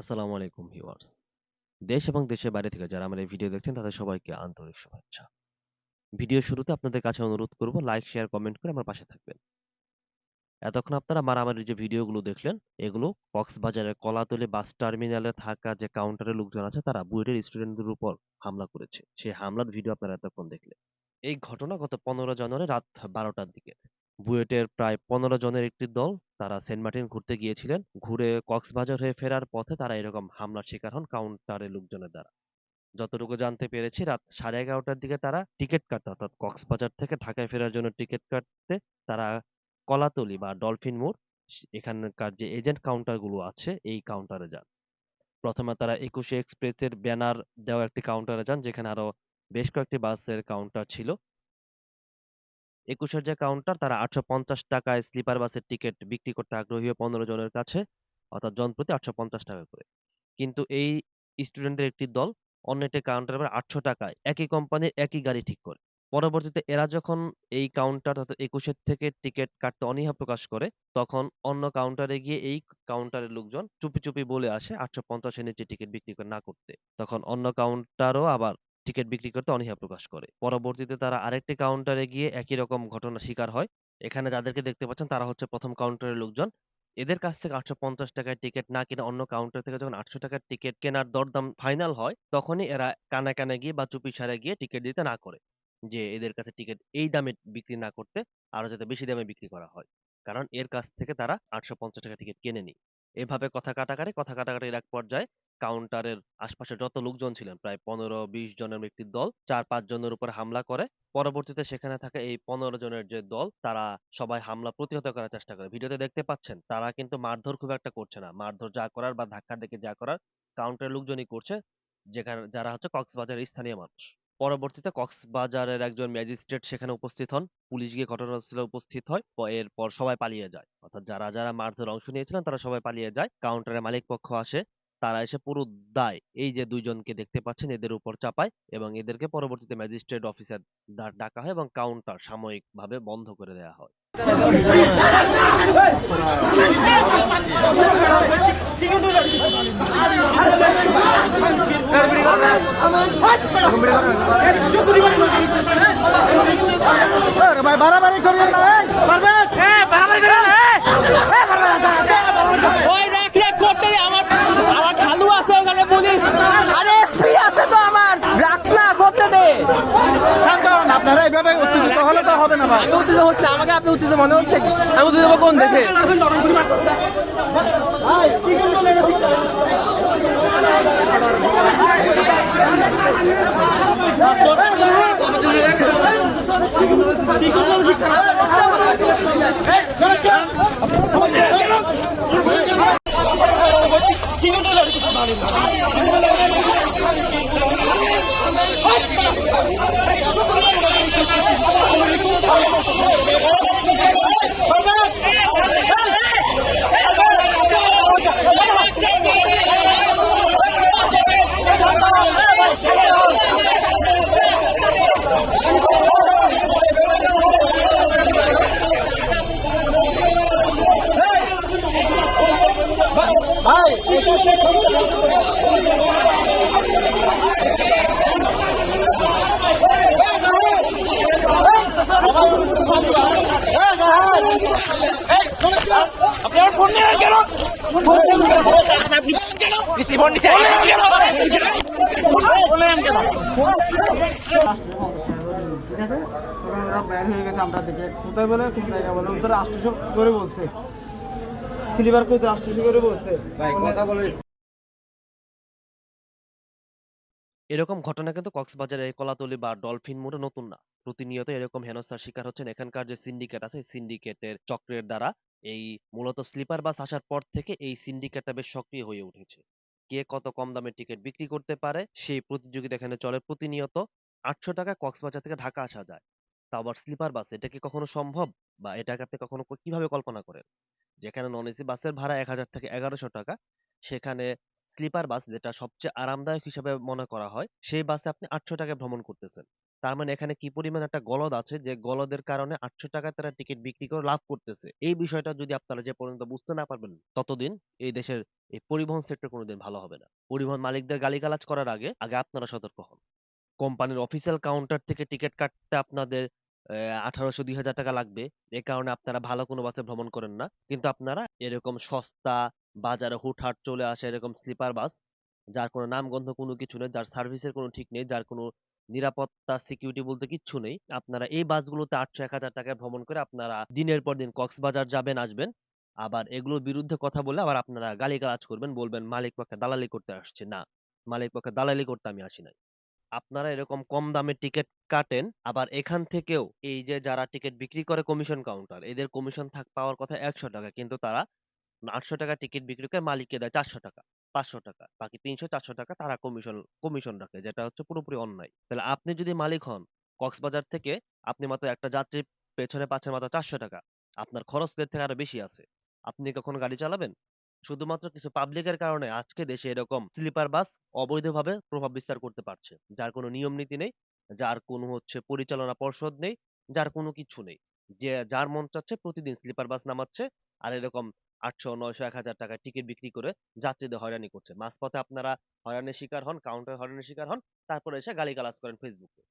আসসালামু আলাইকুম ভিউয়ার্স। দেশ এবং দেশের বাইরে থেকে যারা আমার এই ভিডিও দেখছেন, তাদের সবাইকে আন্তরিক শুভেচ্ছা। ভিডিও শুরুতে আপনাদের কাছে অনুরোধ করব লাইক শেয়ার কমেন্ট করে আমার পাশে থাকবেন। এতক্ষণ আপনারা মারামারির যে ভিডিওগুলো দেখলেন, এগুলো কক্সবাজারের কলাতলি বাস টার্মিনালে থাকা যে কাউন্টারের লোকজন আছে, তারা বুয়েটের স্টুডেন্টদের উপর হামলা করেছে। সেই হামলার ভিডিও আপনারা এতক্ষণ দেখলেন। এই ঘটনা গত পনেরো জানুয়ারি রাত বারোটার দিকে। বুয়েটের প্রায় পনেরো জনের একটি দল তারা সেন্ট মার্টিন ঘুরতে গিয়েছিলেন। ঘুরে কক্সবাজার হয়ে ফেরার পথে তারা এরকম হামলার শিকার হন কাউন্টারের লোকজনের দ্বারা। যতটুকু জানতে পেরেছি, রাত সাড়ে এগারোটার দিকে তারা টিকিট কাটতে, অর্থাৎ কক্সবাজার থেকে ঢাকায় ফেরার জন্য টিকিট কাটতে তারা কলাতলি বা ডলফিন মোড়, এখানকার যে এজেন্ট কাউন্টারগুলো আছে, এই কাউন্টারে যান। প্রথমে তারা একুশে এক্সপ্রেসের ব্যানার দেওয়া একটি কাউন্টারে যান, যেখানে আরও বেশ কয়েকটি বাসের কাউন্টার ছিল। একুশের যে কাউন্টার তারা আটশো পঞ্চাশ টাকায় স্লিপার বাসের টিকিট বিক্রি করতে আগ্রহী পনেরো জনের কাছে, অর্থাৎ জন প্রতি আটশো পঞ্চাশ টাকা করে। কিন্তু এই স্টুডেন্টদের একটি দল অন্য একটি কাউন্টার আটশো টাকায় একই কোম্পানির একই গাড়ি ঠিক করে। পরবর্তীতে এরা যখন এই কাউন্টার অর্থাৎ একুশের থেকে টিকিট কাটতে অনীহা প্রকাশ করে, তখন অন্য কাউন্টারে গিয়ে এই কাউন্টারের লোকজন চুপি চুপি বলে আসে আটশো পঞ্চাশের নিচে টিকিট বিক্রি করে না করতে। তখন অন্য কাউন্টারও আবার টিকিট বিক্রি করতে অনীহা প্রকাশ করে। পরবর্তীতে তারা আরেকটি কাউন্টারে গিয়ে একই রকম ঘটনার শিকার হয়। এখানে যাদেরকে দেখতে পাচ্ছেন তারা হচ্ছে প্রথম কাউন্টারের লোকজন। এদের কাছ থেকে আটশো পঞ্চাশ টাকার টিকিট না কিনে অন্য কাউন্টার থেকে যখন আটশো টাকার টিকিট কেনার দরদাম ফাইনাল হয়, তখনই এরা কানে কানে গিয়ে বা চুপি সারে গিয়ে টিকিট দিতে না করে যে এদের কাছে টিকিট এই দামে বিক্রি না করতে আরও যাতে বেশি দামে বিক্রি করা হয়। কারণ এর কাছ থেকে তারা আটশো পঞ্চাশ টাকা টিকিট কিনে নি এভাবে কথা কাটাকাটি, কথা কাটাকাটির এক পর্যায়ে কাউন্টারের আশপাশে যত লোকজন ছিলেন, প্রায় পনেরো বিশ জনের একটি দল, চার পাঁচ জনের উপর হামলা করে। পরবর্তীতে সেখানে থাকা এই পনেরো জনের যে দল, তারা সবাই হামলা প্রতিহত করার চেষ্টা করে। ভিডিওতে দেখতে পাচ্ছেন, তারা কিন্তু মারধর খুব একটা করছে না। মারধর যা করার বা ধাক্কা দেখে যা করার কাউন্টারের লোকজনই করছে, যেখানে, যারা হচ্ছে কক্সবাজারের স্থানীয় মানুষ। পরবর্তীতে কক্সবাজারের একজন ম্যাজিস্ট্রেট সেখানে উপস্থিত হন। পুলিশ গিয়ে ঘটনাস্থলে উপস্থিত হয় এরপর সবাই পালিয়ে যায়। অর্থাৎ যারা যারা মারধর অংশ নিয়েছিলেন, তারা সবাই পালিয়ে যায়। কাউন্টারের মালিক পক্ষ আসে। তারা এসে পুরো দায় এই যে দুইজনকে দেখতে পাচ্ছেন এদের উপর চাপায় এবং এদেরকে পরবর্তীতে ম্যাজিস্ট্রেট অফিসার ডাকা হয় এবং কাউন্টার সাময়িকভাবে বন্ধ করে দেওয়া হয় বাড়াবাড়ি করিয়ে না এই, পারবেন ওই রেখ রেখ করতে আমার আমার খালু আছে ওখানে পুলিশ আরে এসপি আছে তো আমার রাখ না করতে দে শান্ত হন, আপনারা এইভাবে উত্তেজিত হলে তো হবে না ভাই। উত্তেজিত হচ্ছে আমাকে আপনি উত্তেজিত মনে হচ্ছে আমি উত্তেজিত কোন দেখে কোথায় বলে উত্তরে আষ্টশো করে বলছে সিলিভার করে বলছে কথা বলে এরকম ঘটনা কিন্তু কক্সবাজারের কলাতলি বা ডলফিন মোড়ে নতুন না। প্রতিনিয়ত এরকম হেনস্থার শিকার হচ্ছেন এখানকার যে সিন্ডিকেট আছে সিন্ডিকেটের চক্রের দ্বারা এই মূলত স্লিপার বাস আসার পর থেকে এই সিন্ডিকেটটা বেশ সক্রিয় হয়ে উঠেছে। কে কত কম দামে টিকিট বিক্রি করতে পারে, সেই প্রতিযোগিতা এখানে চলে। প্রতিনিয়ত আটশো টাকা কক্সবাজার থেকে ঢাকা আসা যায়। তা আবার স্লিপার বাস এটা কি কখনো সম্ভব? বা এটাকে আপনি কখনো কীভাবে কল্পনা করেন? যেখানে নন এসি বাসের ভাড়া এক হাজার থেকে এগারোশো টাকা, সেখানে স্লিপার বাস যেটা সবচেয়ে আরামদায়ক হিসেবে মনে করা হয়, সেই বাসে আপনি আটশো টাকায় ভ্রমণ করতেছেন। তার মানে এখানে কি পরিমাণ একটা গলদ আছে? যে গলদের কারণে আটশো টাকায় তারা টিকিট বিক্রি করে লাভ করতেছে। এই বিষয়টা যদি আপনারা যে পর্যন্ত বুঝতে না পারবেন, ততদিন এই দেশের এই পরিবহন সেক্টর কোনোদিন ভালো হবে না। পরিবহন মালিকদের গালিগালাজ করার আগে আগে আপনারা সতর্ক হন। কোম্পানির অফিসিয়াল কাউন্টার থেকে টিকিট কাটতে আপনাদের আঠারোশো, দুই হাজার টাকা লাগবে। এ কারণে আপনারা ভালো কোনো বাসে ভ্রমণ করেন না। কিন্তু আপনারা এরকম সস্তা বাজারে হুটহাট চলে আসে এরকম স্লিপার বাস যার কোনো নামগন্ধ কোনো কিছু নেই, যার সার্ভিসের কোনো ঠিক নেই, যার কোনো নিরাপত্তা সিকিউরিটি বলতে কিচ্ছু নেই। আপনারা এই বাসগুলোতে আটশো এক হাজার টাকায় ভ্রমণ করে আপনারা দিনের পর দিন কক্সবাজার যাবেন, আসবেন। আবার এগুলোর বিরুদ্ধে কথা বলে আবার আপনারা গালিগালাজ করবেন, বলবেন, মালিক পক্ষে দালালি করতে আসছে। না, মালিক পক্ষে দালালি করতে আমি আসি নাই। আপনারা এরকম কম দামে টিকিট কাটেন, আবার এখান থেকেও এই যে যারা টিকিট বিক্রি করে কমিশন কাউন্টার এদের কমিশন থাক পাওয়ার কথা একশো টাকা, কিন্তু তারা আটশো টাকা টিকিট বিক্রি করে মালিককে দেয় চারশো টাকা। পাঁচশো টাকা, বাকি তিনশো চারশো টাকা তারা কমিশন কমিশন রাখে, যেটা হচ্ছে পুরোপুরি অন্যায়। তাহলে আপনি যদি মালিক হন, কক্সবাজার থেকে আপনি মাত্র একটা যাত্রীর পেছনে পাচ্ছেন মাত্র চারশো টাকা, আপনার খরচ এর থেকে আরও বেশি আছে। আপনি কখন গাড়ি চালাবেন? শুধুমাত্র কিছু পাবলিকের কারণে আজকে দেশে এরকম স্লিপার বাস অবৈধভাবে প্রভাব বিস্তার করতে পারছে। যার কোনো নিয়ম নীতি নেই, যার কোনো হচ্ছে পরিচালনা পর্ষদ নেই, যার কোনো কিছু নেই। যে, যার মন চাচ্ছে প্রতিদিন স্লিপার বাস নামাচ্ছে, আর এরকম আটশো, নয়শো, এক হাজার টাকায় টিকিট বিক্রি করে যাত্রীদের হয়রানি করছে। মাঝপথে আপনারা হয়রানির শিকার হন কাউন্টার হয়রানির শিকার হন, তারপরে এসে গালিগালাজ করেন ফেসবুকে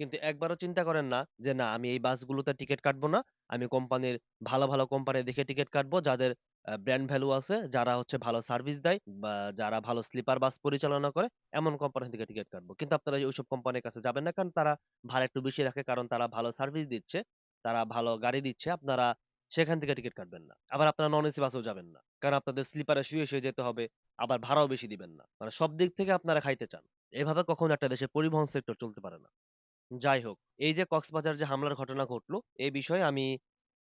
কিন্তু একবারও চিন্তা করেন না যে, না, আমি এই বাসগুলোতে টিকিট কাটবো না। আমি কোম্পানির ভালো ভালো কোম্পানি দেখে টিকিট কাটবো, যাদের ব্র্যান্ড ভ্যালু আছে, যারা হচ্ছে ভালো সার্ভিস দেয় বা যারা ভালো স্লিপার বাস পরিচালনা করে, এমন কোম্পানি থেকে টিকিট কাটবো। কিন্তু আপনারা ওইসব কোম্পানির কাছে যাবেন না, কারণ তারা ভাড়া একটু বেশি রাখে, কারণ তারা ভালো সার্ভিস দিচ্ছে, তারা ভালো গাড়ি দিচ্ছে। আপনারা সেখান থেকে টিকিট কাটবেন না। আবার আপনারা নন এসি বাসেও যাবেন না। কারণ আপনাদের স্লিপারে শুয়ে শুয়ে যেতে হবে, আবার ভাড়াও বেশি দিবেন না। মানে সব দিক থেকে আপনারা খাইতে চান। এভাবে কখনো একটা দেশের পরিবহন সেক্টর চলতে পারে না। যাই হোক, এই যে কক্সবাজার যে হামলার ঘটনা ঘটলো, এই বিষয়ে আমি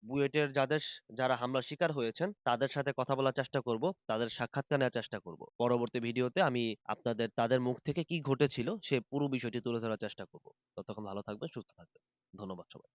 বুয়েটের যাদের যারা হামলার শিকার হয়েছেন, তাদের সাথে কথা বলার চেষ্টা করব, তাদের সাক্ষাৎকার নেওয়ার চেষ্টা করব। পরবর্তী ভিডিওতে আমি আপনাদের, তাদের মুখ থেকে কি ঘটেছিল, সে পুরো বিষয়টি তুলে ধরার চেষ্টা করব। ততক্ষণ ভালো থাকবেন, সুস্থ থাকবেন। ধন্যবাদ সবাই